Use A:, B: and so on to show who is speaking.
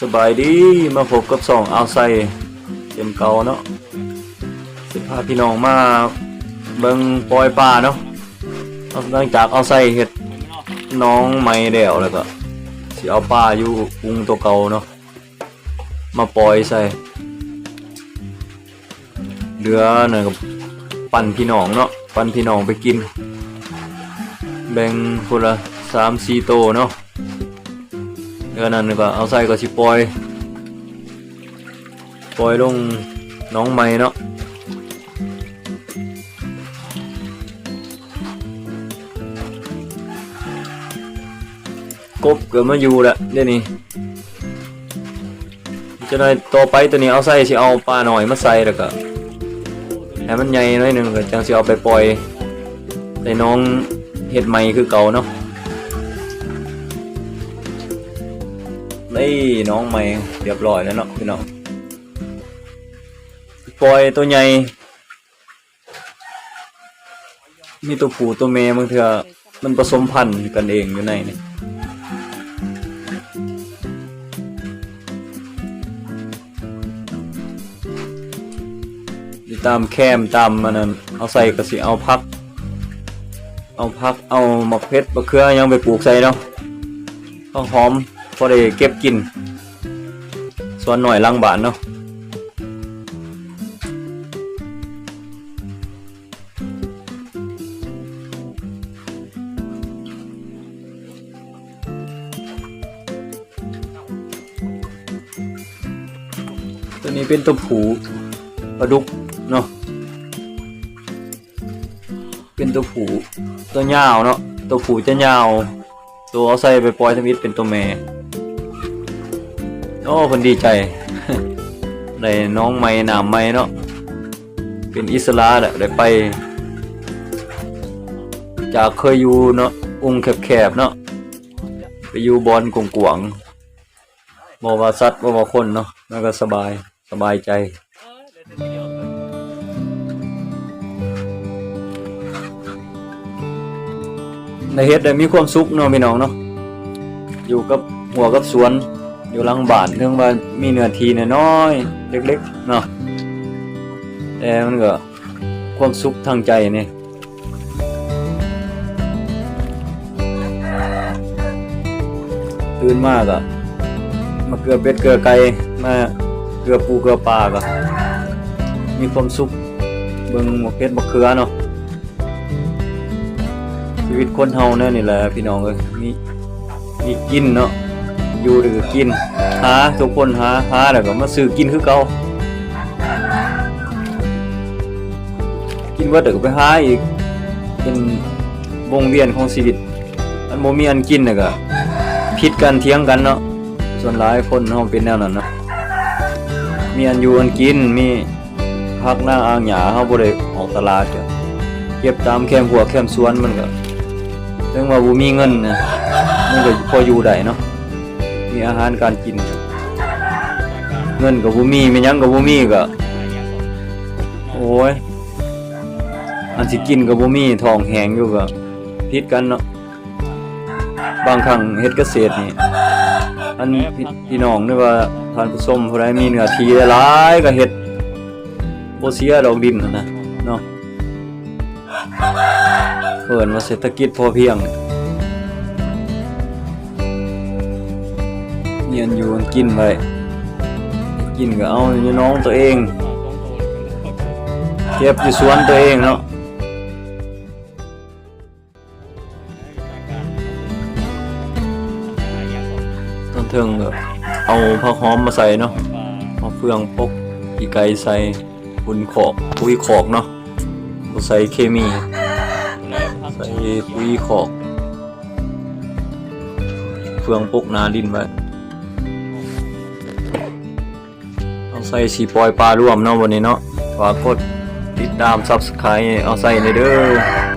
A: สบายดีมาพบกับสองเอาไซเต็มเก่าเนาะสิพาพี่น้องมาเบิ่งปล่อยปลาเนาะหลังจากเอาไซเฮ็ดน้องไม้แดวแล้วก็สิเอาปลาอยู่กรุงตัวเก่าเนาะมาปล่อยใส่เรือน่ะกับปั่นพี่น้องเนาะปั่นพี่น้องไปกิน แบ่งคนละสามสี่โตเนาะ เดือนนั้นก็เอาใส่ก็สิปล่อย ปล่อยลงน้องใหม่เนาะกบเกิดมาอยู่ล้วเดี๋ยวนี้จะได้ต่อไปตัวนี้เอาใส่สิเอาปลาหน่อยมาใส่แล้วก็ให้มันใหญ่หน่อยหนึ่งก็จังสิเอาไปปล่อยในน้องเห็ดใหม่คือเก่าเนาะ นี่น้องใหม่เรียบร้อยแล้วเนาะพี่น้องปล่อยตัวใหญ่มีตัวผู้ตัวเมย์บางเถื่อมันผสมพันธุ์กันเองอยู่ในนี่ตามแคมตามมันนั้นเอาใส่ก็สิเอาพัก เอาพักเอามะเพชรมะเขือยังไปปลูกใส่เนาะข้าวหอม พอได้เก็บกิน ส่วนหน่อยลังบานเนาะตัวนี้เป็นตัวผูปลาดุกเนาะ เป็นตัวผูตัวยาวเนาะ ตัวผูจะยาว ตัวเอาใส่ไปปล่อยทมิดเป็นตัวแม่ โอ้เพิ่นดีใจได้น้องใหม่หนามใหม่เนาะเป็นอิสระแหละได้ไป จากเคยอยู่เนาะองค์แคบๆเนาะไปอยู่บอลกวางๆบ่ว่าสัตว์บ่ว่าคนเนาะแล้วก็สบายสบายใจในเฮ็ดได้มีความสุขเนาะพี่น้องเนาะอยู่กับหัวกับสวน อยู่หลังบ้านเรื่องว่ามีเนื้อที่น้อยๆเล็กๆเนาะแต่มันก็ความสุขทางใจนี่ตื่นมากอะมาเกลือเป็ดเกลือไก่มาเกลือปูเกลือปลาก็มีความสุขเบิ่งหมกเป็ดหมกเขือเนาะชีวิตคนเฮาเนี่ยนี่แหละพี่น้องเอ้ยมีมีกินเนาะ อยู่หรือกินหาทุกคนหาหาแล้วก็มาซื้อกินคือเก่ากินว่าเดี๋ยวก็ไปหาอีกเป็นวงเวียนของชีวิตอันโมมีอันกินน่ะก็ผิดกันเถียงกันเนาะส่วนหลายคนเฮาเป็นแนวนั้นเนาะมีอันอยู่อันกินมีพักหน้าอ่างหญ้าเฮาบ่ได้ออกตลาดจ้ะเก็บตามแคมหัวแคมสวนมันก็ถึงว่าบ่มีเงินนะมันก็พออยู่ได้เนาะ อาหารการกิน เงินกับบุมีไม่ยังกับบุมีก็โอ้ยอันสิกินกับบุมีทองแหงอยู่ก็พิดกันเนาะบางครั้งเฮ็ดเกษตรนี่อันพี่พี่น้องนี่ว่าทานผู้ชมผู้ใดมีเนื้อที่หลายก็เฮ็ดบ่เสียดอกดินนั่นนะเนาะเพิ่นว่าเศรษฐกิจพอเพียง เรียนอยู่กินไว้กินก็เอาอยู่น้องตัวเองเก็บอยู่สวนตัวเองเนาะต้นเทิงก็เอาผักหอมมาใส่เนาะเอาเฟืองปกอีไก่ใส่ปุ๋นขอกปุ๋ยขอกเนาะใส่เคมี ใส่ปุ๋ยขอก เฟืองปกนาดินไว้ ใส่สีปล่อยปลาร่วมเนาะวันนี้เนาะฝากกดติดตาม Subscribe เอาใส่ในเด้อ